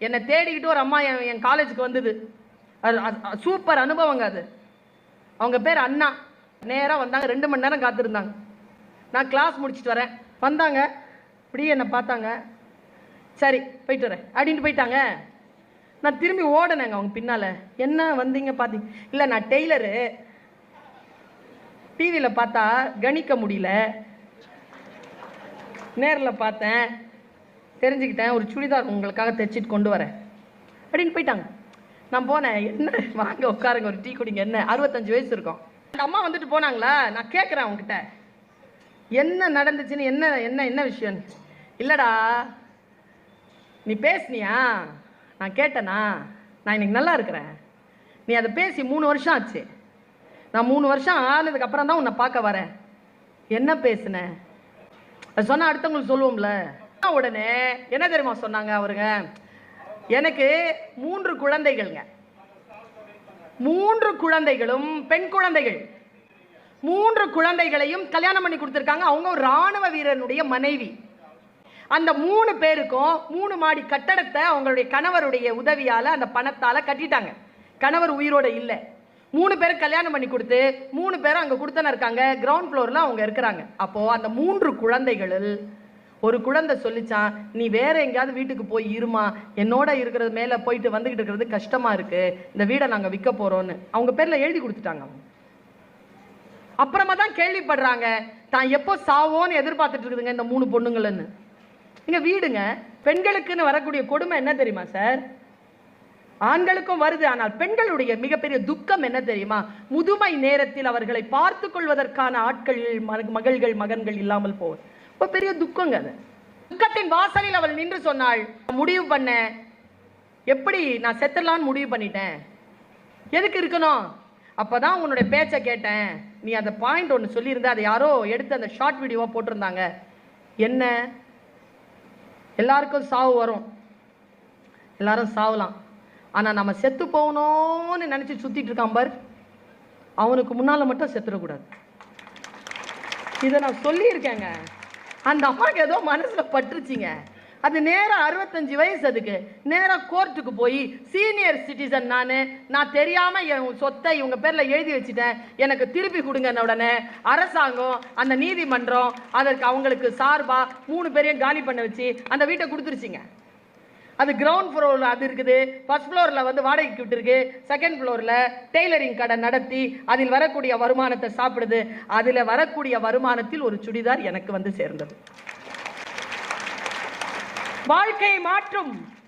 என்னை தேடிக்கிட்டு ஒரு அம்மா என் என் காலேஜுக்கு வந்தது. அது சூப்பர் அனுபவங்க அது. அவங்க பேர் அண்ணா. நேராக வந்தாங்க. ரெண்டு மணி நேரம் காத்திருந்தாங்க. நான் கிளாஸ் முடிச்சுட்டு வரேன். வந்தாங்க. இப்படியே என்னை பார்த்தாங்க. சரி போயிட்டு வரேன். அப்படின்ட்டு போயிட்டாங்க. நான் திரும்பி ஓடினேங்க அவங்க பின்னால். என்ன வந்தீங்க பார்த்தீங்க இல்லை நான் டெய்லரு. டிவியில் பார்த்தா கணிக்க முடியல. நேரில் பார்த்தேன். தெரிஞ்சுக்கிட்டேன் ஒரு சுடிதார் உங்களுக்காக தைச்சிட்டு கொண்டு வரேன். அப்படின்னு போயிட்டாங்க. நான் போனேன் என்ன? வாங்க உட்காருங்க ஒரு டீ குடிங்க என்ன? அறுபத்தஞ்சு வயசு இருக்கும். அந்த அம்மா வந்துட்டு போனாங்களா? நான் கேட்குறேன் அவங்ககிட்ட. என்ன நடந்துச்சுன்னு என்ன என்ன என்ன விஷயம் இல்லைடா நீ பேசுனியா? நான் கேட்டேனா? நான் இன்னைக்கு நல்லா இருக்கிறேன். நீ அதை பேசி மூணு வருஷம் ஆச்சு. நான் மூணு வருஷம் ஆனதுக்கப்புறம் தான் உன்னை பார்க்க வரேன். என்ன பேசுனேன் அது சொன்னால் அடுத்தவங்களுக்கு சொல்லுவோம்ல. உடனே என்ன தெரியுமா சொன்னாங்க அவருங்க? எனக்கு மூன்று குழந்தைகள்ங்க. மூன்று குழந்தைகளும் பெண் குழந்தைகள். மூன்று குழந்தைகளையும் கல்யாணம் பண்ணி கொடுத்துருக்காங்க. அவங்க ஒரு ராணுவ வீரனுடைய மனைவி. அந்த மூணு பேருக்கும் மூணு மாடி கட்டடத்தை அவங்களுடைய கணவருடைய உதவியால் அந்த பணத்தால் கட்டிட்டாங்க. கணவர் உயிரோட இல்லை. மூணு பேரும் கல்யாணம் பண்ணி கொடுத்து மூணு பேரும் அங்கே கொடுத்தன இருக்காங்க. கிரவுண்ட் ஃப்ளோரில் அவங்க இருக்கிறாங்க. அப்போது அந்த மூன்று குழந்தைகளில் ஒரு குழந்தை சொல்லிச்சான் நீ வேற எங்கேயாவது வீட்டுக்கு போய் இருமா என்னோட இருக்கிறது மேலே போயிட்டு வந்துகிட்டு இருக்கிறது கஷ்டமா இருக்கு இந்த வீடை நாங்கள் விற்க போறோன்னு அவங்க பேர்ல எழுதி கொடுத்துட்டாங்க அவங்க. அப்புறமா தான் கேள்விப்படுறாங்க தான் எப்போ சாவோன்னு எதிர்பார்த்துட்டு இருக்குதுங்க இந்த மூணு பொண்ணுங்கள்னு இங்க வீடுங்க பெண்களுக்குன்னு வரக்கூடிய கொடுமை என்ன தெரியுமா சார்? ஆண்களுக்கும் வருது ஆனால் பெண்களுடைய மிகப்பெரிய துக்கம் என்ன தெரியுமா? முதுமை நேரத்தில் அவர்களை பார்த்து கொள்வதற்கான ஆட்கள் மக- மகள்கள் மகன்கள் இல்லாமல் போவது ரொம்ப பெரிய துக்கங்க அது. துக்கத்தின் வாசலில் அவள் நின்று சொன்னாள் முடிவு பண்ண. எப்படி நான் செத்துடலான்னு முடிவு பண்ணிட்டேன்? எதுக்கு இருக்கணும்? அப்போ தான் உன்னுடைய பேச்சை கேட்டேன். நீ அந்த பாயிண்ட் ஒன்று சொல்லியிருந்த அதை யாரோ எடுத்து அந்த ஷார்ட் வீடியோவாக போட்டிருந்தாங்க. என்ன? எல்லாருக்கும் சாவு வரும். எல்லாரும் சாவலாம். ஆனால் நம்ம செத்து போகணும்னு நினச்சி சுற்றிட்டு இருக்கான் பார். அவனுக்கு முன்னால் மட்டும் செத்துடக்கூடாது. இதை நான் சொல்லியிருக்கேங்க. அந்த அம்மாவுக்கு ஏதோ மனசில் பட்டுருச்சிங்க. அது நேராக அறுபத்தஞ்சு வயசு அதுக்கு. நேராக கோர்ட்டுக்கு போய் சீனியர் சிட்டிசன் நான் நான் தெரியாமல் என் சொத்தை இவங்க பேரில் எழுதி வச்சுட்டேன். எனக்கு திருப்பி கொடுங்கன்ன உடனே அரசாங்கம் அந்த நீதிமன்றம் அதற்கு அவங்களுக்கு சார்பாக மூணு பேரையும் காலி பண்ண வச்சு அந்த வீட்டை கொடுத்துருச்சுங்க. அது கிரவுண்ட் ஃப்ளோரில் அது இருக்குது. ஃபர்ஸ்ட் ஃப்ளோரில் வந்து வாடகைக்கு விட்டுருக்கு செகண்ட் ஃப்ளோரில் டெய்லரிங் கடை நடத்தி அதில் வரக்கூடிய வருமானத்தை சாப்பிடுது. அதில் வரக்கூடிய வருமானத்தில் ஒரு சுடிதார் எனக்கு வந்து சேர்ந்தது. வாழ்க்கையை மாற்றும்.